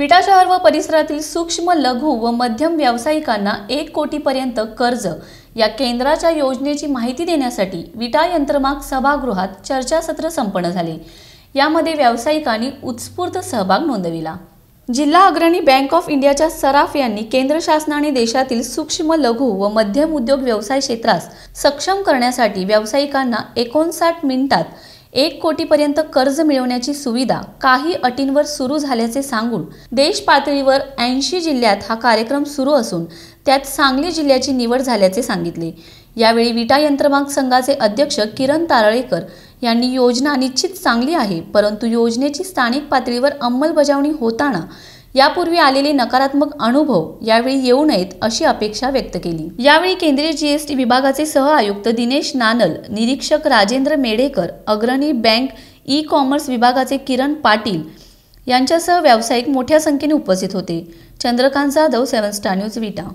विटा शहर व परिसरातील सूक्ष्म लघु व मध्यम व्यावसायिकांना एक कोटीपर्यंत कर्ज. या केंद्राच्या योजनेची माहिती देण्यासाठी विटा यंत्रमाग सभागृहात चर्चासत्र संपन्न झाले. यामध्ये व्यावसायिकांनी उत्स्फूर्त सहभाग नोंदविला. जिल्हा अग्रणी बँक ऑफ इंडियाच्या सराफ यांनी केंद्र शासनाने देशातील सूक्ष्म लघु व मध्यम उद्योग व्यवसाय क्षेत्रास सक्षम करण्यासाठी व्यावसायिकांना एकोणसाठ मिनिटात एक कोटीपर्यंत कर्ज मिळवण्याची सुविधा काही अटींवर सुरू झाल्याचे सांगून देश पातळीवर ऐंशी जिल्ह्यात हा कार्यक्रम सुरू असून त्यात सांगली जिल्ह्याची निवड झाल्याचे सांगितले. यावेळी विटा यंत्रमाग संघाचे अध्यक्ष किरण तारळेकर यांनी योजना निश्चित चांगली आहे परंतु योजनेची स्थानिक पातळीवर अंमलबजावणी होताना यापूर्वी आलेले नकारात्मक अनुभव यावेळी येऊ नयेत अशी अपेक्षा व्यक्त केली. यावेळी केंद्रीय जीएसटी विभागाचे सह आयुक्त दिनेश नानल निरीक्षक राजेंद्र मेढेकर अग्रणी बँक ई कॉमर्स विभागाचे किरण पाटील यांच्यासह व्यावसायिक मोठ्या संख्येने उपस्थित होते. Chandrakant Jadhav seven star news Vita.